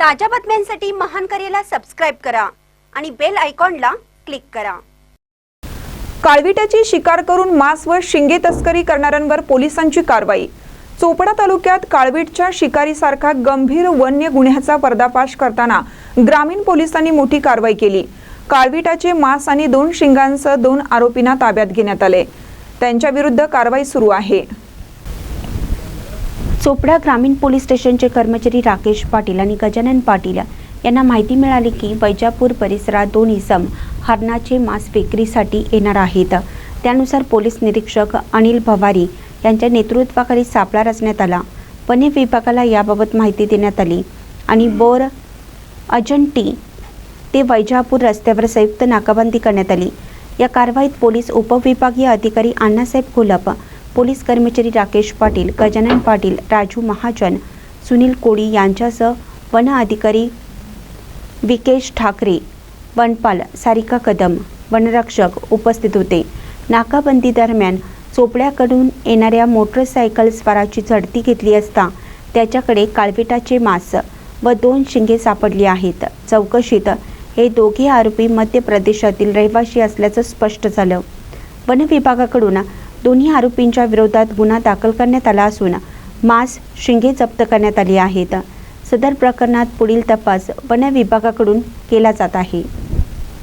ताज्या बातम्यांसाठी महान करेला सबस्क्राईब करा आणि बेल आयकॉनला क्लिक करा. काळविट्याची शिकार करून मांस व शिंगे तस्करी करणाऱ्यांवर पोलिसांची कारवाई. चोपडा तालुक्यात काळवीटच्या शिकारीसारखा गंभीर वन्य गुन्ह्याचा पर्दाफाश करताना ग्रामीण पोलिसांनी मोठी कारवाई केली. काळविटाचे मांस आणि दोन शिंगांसह दोन आरोपींना ताब्यात घेण्यात आले. त्यांच्या विरुद्ध कारवाई सुरू आहे. चोपडा ग्रामीण पोलीस स्टेशनचे कर्मचारी राकेश पाटील आणि गजानन पाटील यांना माहिती मिळाली की वैजापूर परिसरात दोन इसम हरणाचे मांस विक्रीसाठी येणार आहेत. त्यानुसार पोलीस निरीक्षक अनिल भवारी यांच्या नेतृत्वाखाली सापळा रचण्यात आला. वने विभागाला याबाबत माहिती देण्यात आली आणि बोर अजंटी ते वैजापूर रस्त्यावर संयुक्त नाकाबंदी करण्यात आली. या कारवाईत पोलीस उपविभागीय अधिकारी अण्णासाहेब घोलप पोलीस कर्मचारी राकेश पाटील गजानन पाटील राजू महाजन सुनील कोळी यांच्यासह वन अधिकारी विकेश ठाकरे वनपाल सारिका कदम वनरक्षक उपस्थित होते. नाकाबंदी दरम्यान चोपड्याकडून येणाऱ्या मोटरसायकल स्वाराची झडती घेतली असता त्याच्याकडे काळविटाचे मांस व दोन शिंगे सापडली आहेत. चौकशीत हे दोघे आरोपी मध्य प्रदेशातील रहिवासी असल्याचं स्पष्ट झालं. वन विभागाकडून दोन्ही आरोपींच्या विरोधात गुन्हा दाखल करण्यात आला असून मांस शिंगे जप्त करण्यात आली आहेत. सदर प्रकरणात पुढील तपास वन विभागाकडून केला जात आहे.